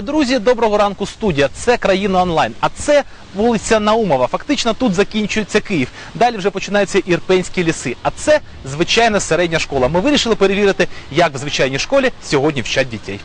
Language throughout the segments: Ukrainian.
Друзі, доброго ранку, студія. Це країна онлайн. А це вулиця Наумова. Фактично тут закінчується Київ. Далі вже починаються ірпенські ліси. А це звичайна середня школа. Ми вирішили перевірити, як в звичайній школі сьогодні вчать дітей.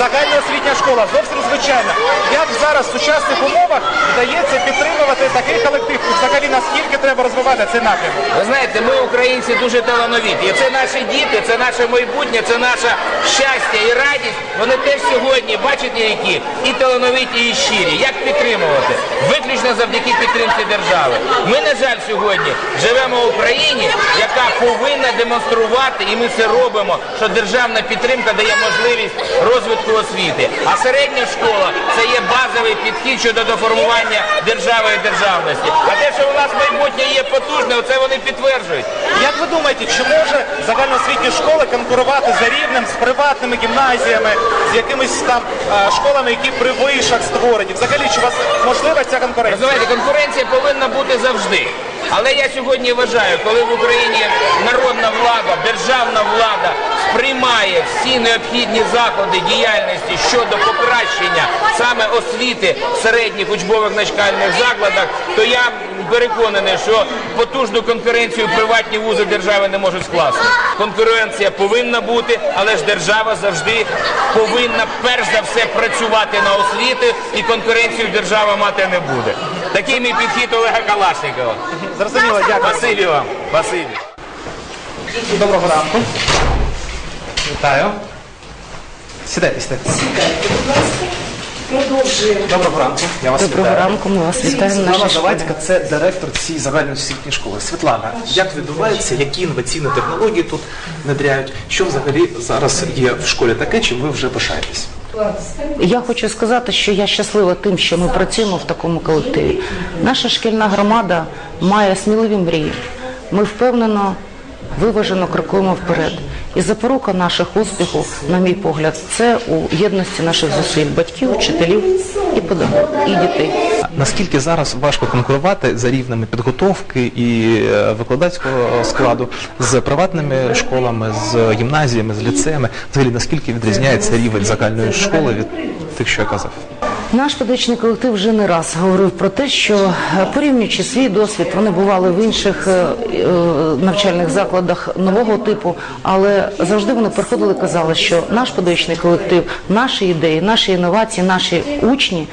Це загальноосвітня школа, зовсім звичайна. Як зараз в сучасних умовах вдається підтримувати такий колектив? І взагалі наскільки треба розвивати цей напрямок? Ви знаєте, ми українці дуже талановиті. І це наші діти, це наше майбутнє, це наше щастя і радість. Вони теж сьогодні, бачите, які і талановиті, і щирі. Як підтримувати? Виключно завдяки підтримці держави. Ми, на жаль, сьогодні живемо в Україні, яка повинна демонструвати, і ми це робимо, що державна підтримка дає можливість розвитку освіти. А середня школа це є базовий підхід щодо доформування держави і державності. А те, що у нас майбутнє є потужне, це вони підтверджують. Як ви думаєте, чи може загальноосвітні школи конкурувати за рівнем з приватними гімназіями, з якимись там школами, які при вишах створені? Взагалі, чи у вас можлива ця конкуренція? Розумієте, конкуренція повинна бути завжди. Але я сьогодні вважаю, коли в Україні народна влада, державна влада сприймає всі необхідні заходи діяльності щодо покращення саме освіти в середніх учбових начальних закладах, то я переконаний, що потужну конкуренцію приватні вузи держави не можуть скласти. Конкуренція повинна бути, але ж держава завжди повинна перш за все працювати на освіти, і конкуренцію держава мати не буде. Такий мій підхід Олега Калашникова. Зрозуміло, дякую. Спасибі вам. Спасибі. Доброго ранку. Вітаю. Сідайте, сідайте. Продовжуємо. Доброго ранку. Я вас Доброго вітаю. ранку, ми вас вітаємо. Світлана. Завадська, це директор цієї загальноосвітньої школи. Світлана, як відбувається, які інноваційні технології тут внедряють? Що взагалі зараз є в школі таке, чим ви вже пишаєтесь? Я хочу сказати, що я щаслива тим, що ми працюємо в такому колективі. Наша шкільна громада має сміливі мрії. Ми впевнено, виважено крокуємо вперед. І запорука наших успіхів, на мій погляд, це у єдності наших зусиль батьків, вчителів і і дітей. Наскільки зараз важко конкурувати за рівнями підготовки і е, викладацького складу з приватними школами, з гімназіями, з ліцеями? Взагалі, наскільки відрізняється рівень загальної школи від тих, що я казав? Наш педагогічний колектив вже не раз говорив про те, що е, порівнюючи свій досвід, вони бували в інших е, навчальних закладах нового типу, але завжди вони приходили і казали, що наш педагогічний колектив, наші ідеї, наші інновації, наші учні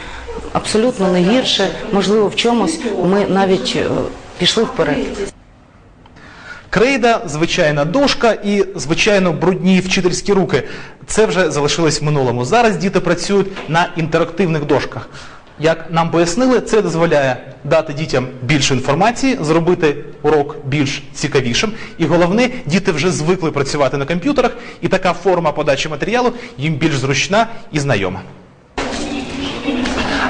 абсолютно не гірше, можливо, в чомусь ми навіть е, пішли вперед. Крейда, звичайна дошка і, звичайно, брудні вчительські руки. Це вже залишилось в минулому. Зараз діти працюють на інтерактивних дошках. Як нам пояснили, це дозволяє дати дітям більше інформації, зробити урок більш цікавішим. І головне, діти вже звикли працювати на комп'ютерах, і така форма подачі матеріалу їм більш зручна і знайома.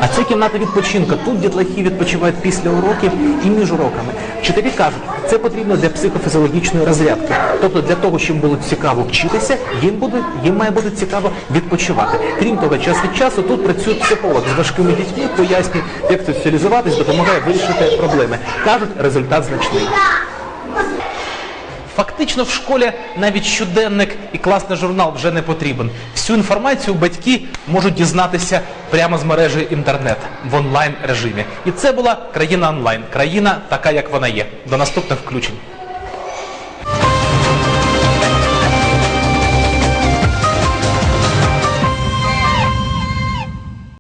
А це кімната відпочинку. Тут дітлахи відпочивають після уроків і між уроками. Вчителі кажуть, це потрібно для психофізіологічної розрядки. Тобто для того, щоб було цікаво вчитися, їм буде їм має бути цікаво відпочивати. Крім того, час від часу тут працює психолог з важкими дітьми, пояснює, як соціалізуватись, допомагає вирішити проблеми. кажуть, результат значний. Фактично в школі навіть щоденник і класний журнал вже не потрібен. Всю інформацію батьки можуть дізнатися прямо з мережі інтернет в онлайн режимі. І це була країна онлайн, країна така, як вона є. До наступних включень.